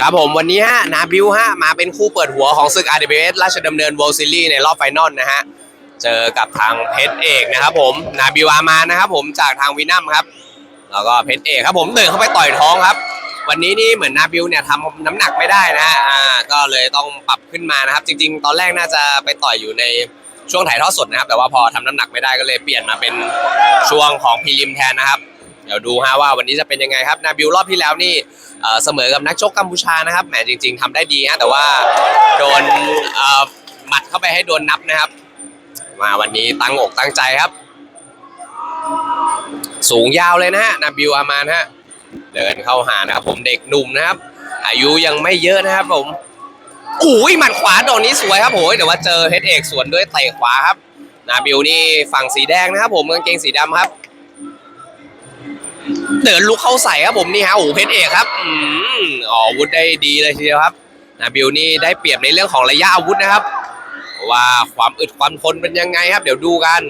ครับผมวันนี้ฮะนาบิวฮะมาเป็นคู่เปิดหัวของศึก RWS ราชดำเนิน World Series ในรอบไฟนอลนะฮะ เจอกับทางเพชรเอกนะครับผมนาบิวอามานะครับผมจากทางวีนัมครับ แล้วก็เพชรเอกครับผมเดินเข้าไปต่อยท้องครับ วันนี้นี่เหมือนนาบิวเนี่ยทำน้ำหนักไม่ได้นะฮะอ่าก็เลยต้องปรับขึ้นมานะครับ จริง ๆ ตอนแรกน่าจะไปต่อยอยู่ในช่วงถ่ายทอดสดนะครับ แต่ว่าพอทำน้ำหนักไม่ได้ก็เลยเปลี่ยนมาเป็นช่วงของพรีลิมแทนนะครับ เดี๋ยวดูฮะว่าวันนี้จะเป็นยังไงครับ นาบิวรอบที่แล้วนี่เสมอกับนักชกกัมพูชานะครับแหมจริง ๆทำได้ดีฮะแต่ว่าโดนหมัดเข้าไปให้โดนนับนะครับ มาวันนี้ตั้งอกตั้งใจครับ สูงยาวเลยนะฮะนาบิวอามานฮะเดินเข้าหานะครับผมเด็กหนุ่มนะครับ อายุยังไม่เยอะนะครับผมอุ้ยหมัดขวาโดนนี้สวยครับโหยแต่ว่าเจอเฮดเอกสวนด้วยเตะขวาครับ นาบิวนี่ฝั่งสีแดงนะครับผมกางเกงสีดำครับ เดินลุกเข้าใส่ครับผมนี่ฮะโอ้เพชรเอกครับอืมอ๋ออาวุธได้ดีเลยทีเดียวครับนาบิวนี่ได้เปรียบในเรื่องของระยะอาวุธนะครับ ว่าความอึดความทนเป็นยังไงครับ เดี๋ยวดูกัน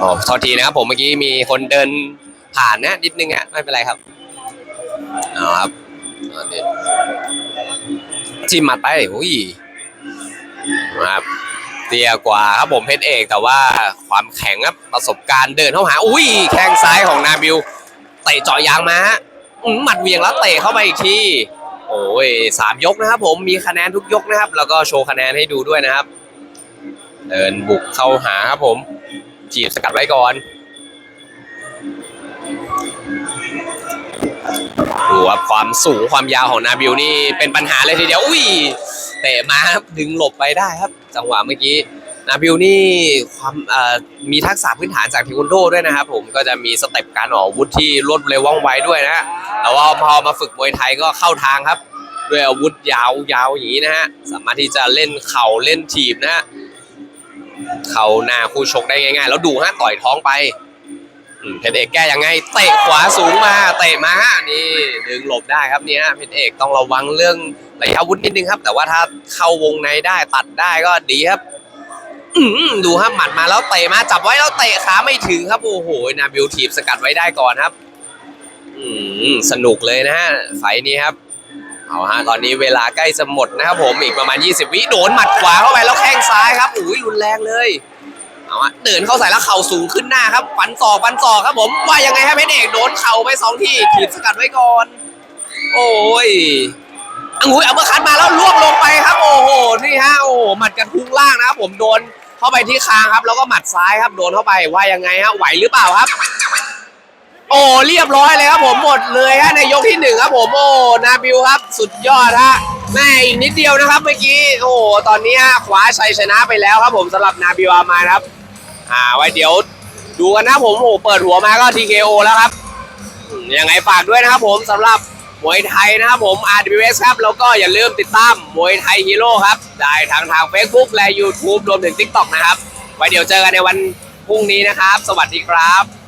อ๋อโทษทีนะครับผมเมื่อกี้มีคนเดินผ่านนะนิดนึงฮะไม่เป็นไรครับเอาครับนี่จิ้มมัดไปอุ้ยครับ ตี้ยกว่าครับผมเพชรเอกแต่ว่าความแข็งครับประสบการณ์เดินเข้าหา อุ้ยแข้งซ้ายของนาบิวเตะเจาะยางมาฮะหมัดเวียงแล้วเตะเข้าไปอีกทีโอ้ยสามยกนะครับผมมีคะแนนทุกยกนะครับ แล้วก็โชว์คะแนนให้ดูด้วยนะครับเดินบุกเข้าหาครับผม จีบสกัดไว้ก่อนดูครับความสูงความยาวของนาบิวนี่เป็นปัญหาเลยทีเดียวอุ้ย เตะมาครับดึงหลบไปได้ครับ จังหวะเมื่อกี้นาบิวนี่ความมีทักษะพื้นฐานจากเทควันโดด้วยนะครับผมก็จะมีสเต็ปการออกอาวุธที่รวดเร็วว่องไวด้วยนะฮะแต่ว่าพอมาฝึกมวยไทยก็เข้าทางครับ ด้วยอาวุธยาวยาวๆอย่างนี้นะฮะสามารถที่จะเล่นเข่าเล่นถีบนะฮะเข่าหน้าคู่ชกได้ง่าย ๆ แล้วดูฮะต่อยท้องไป เพชรเอกแก้ยังไงเตะขวาสูงมาเตะมาฮะนี่ดึงหลบได้ครับเนี่ยเพชรเอกต้องระวังเรื่องระยะอาวุธนิดนึงครับ แต่ว่าถ้าเข้าวงในได้ตัดได้ก็ดีครับดูฮะหมัดมาแล้วเตะมาจับไว้แล้วเตะขาไม่ถึงครับโอ้โหนาบิวทีบสกัดไว้ได้ก่อนครับสนุกเลยนะฮะไฟนี้ครับเอาฮะตอนนี้เวลาใกล้จะหมดนะครับผมอีกประมาณ 20 วิโดนหมัดขวาเข้าไปแล้วแข้งซ้ายครับอุ้ยรุนแรงเลย เอาฮะเดินเข้าใส่แล้วเข่าสูงขึ้นหน้าครับฟันศอกฟันศอกครับผมว่ายังไงครับเพชรเอกโดนเข่าไปสองทีถีบสกัดไว้ก่อน โอ้ยอังุยเอาเมื่อคันมาแล้วล่วงลงไปครับ โอ้โหนี่ฮะโอ้หมัดกระทุ้งล่างนะครับผมโดนเข้าไปที่คางครับ แล้วก็หมัดซ้ายครับโดนเข้าไปว่ายังไงฮะไหวหรือเปล่าครับ โอ้เรียบร้อยเลยครับผมหมดเลยฮะในยกที่หนึ่งครับผมโอ้นาบิวครับ สุดยอดฮะแม่อีกนิดเดียวนะครับเมื่อกี้ โอ้ตอนนี้ฮะคว้าชัยชนะไปแล้วครับผมสำหรับนาบิวอามานครับ อ่าไว้เดี๋ยวดูกันนะผมโอ้เปิดหัวมาก็ TKO แล้วครับยังไงฝากด้วยนะครับผมสำหรับมวยไทยนะครับผม RWS ครับ แล้วก็อย่าลืมติดตามมวยไทยฮีโร่ครับ ได้ทางทาง Facebook และ YouTube รวมถึง TikTok นะครับ ไว้เดี๋ยวเจอกันในวันพรุ่งนี้นะครับ สวัสดีครับ